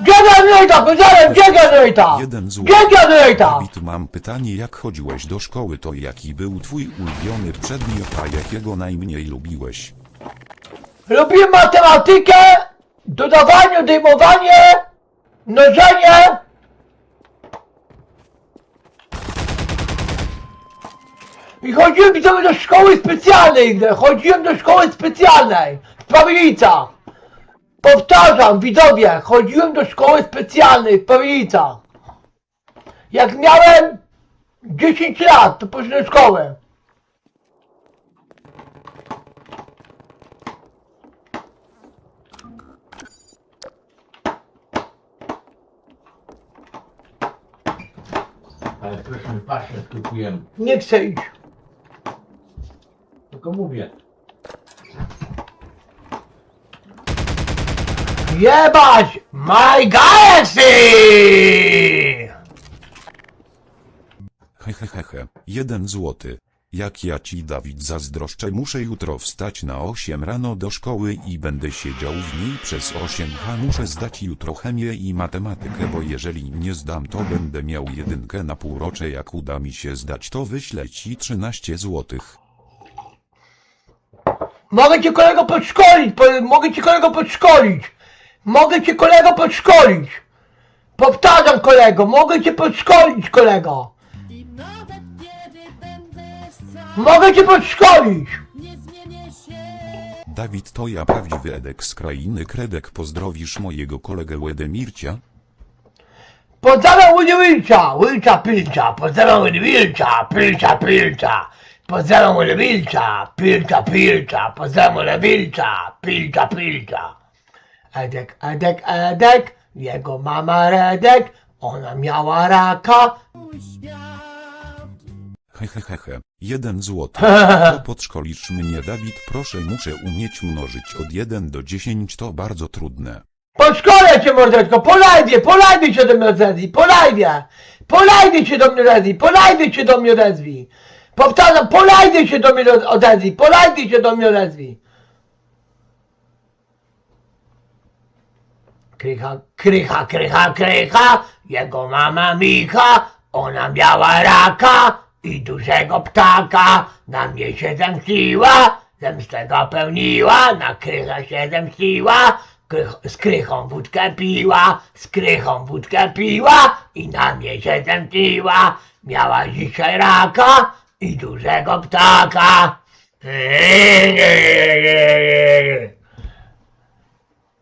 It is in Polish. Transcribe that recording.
Gatorejta, powiedziałem, Gatorejta? Jeden zł. Gatorejta? Dawid, mam pytanie, jak chodziłeś do szkoły, to jaki był twój ulubiony przedmiot, a jakiego najmniej lubiłeś? Lubię matematykę, dodawanie, odejmowanie, mnożenie. I chodziłem widzowie do szkoły specjalnej, chodziłem do szkoły specjalnej w Pawlicach. Powtarzam, widzowie, chodziłem do szkoły specjalnej w Pawlicach. Jak miałem 10 lat, to poszedłem do szkoły. Ale proszę, patrzę, kupujemy. Nie chcę iść. Tylko mówię. Jebać My Galaxy! Hehehehe, jeden złoty. Jak ja ci Dawid zazdroszczę muszę jutro wstać na 8 rano do szkoły i będę siedział w niej przez 8 h muszę zdać jutro chemię i matematykę bo jeżeli nie zdam to będę miał jedynkę na półrocze jak uda mi się zdać to wyślę ci 13 złotych. Mogę cię kolego podszkolić, po, mogę cię kolego podszkolić. Mogę cię kolego podszkolić. Powtarzam kolego, mogę cię podszkolić kolego. I nawet kiedy będę sam, Mogę cię podszkolić. nie zmienię się. Dawid to ja prawdziwy Edek z krainy Kredek pozdrowisz mojego kolegę Łedemircia? Pozdrawiam Łydy Wilcza, Wilcza Pilcza, pozdrawiam Łydy Wilcza, Pilcza Pilcza. Pozdrawiam Łydy Wilcza, Pilcza Pilcza, pozdrawiam Łydy Wilcza, Pilcza Pilcza. Edek, Edek, Edek, jego mama Redek, ona miała raka. Hehehehe, jeden złoty. To podszkolisz mnie Dawid proszę muszę umieć mnożyć od 1 do 10 to bardzo trudne. Podszkolę cię mordeczko, po live'ie, po live'ie się do mnie odezwij, po live'ie, po live'ie się do mnie odezwij, po live'ie się do mnie odezwij. Powtarzam, po live'ie się do mnie od- odezwij, po live'ie się do mnie odezwij. Krycha, krycha, krycha, krycha, jego mama Micha, ona miała raka i dużego ptaka, na mnie się zemściła, zemstę go pełniła, na krycha się zemściła, z krychą wódkę piła, z krychą wódkę piła i na mnie się zemściła, miała dzisiaj raka i dużego ptaka.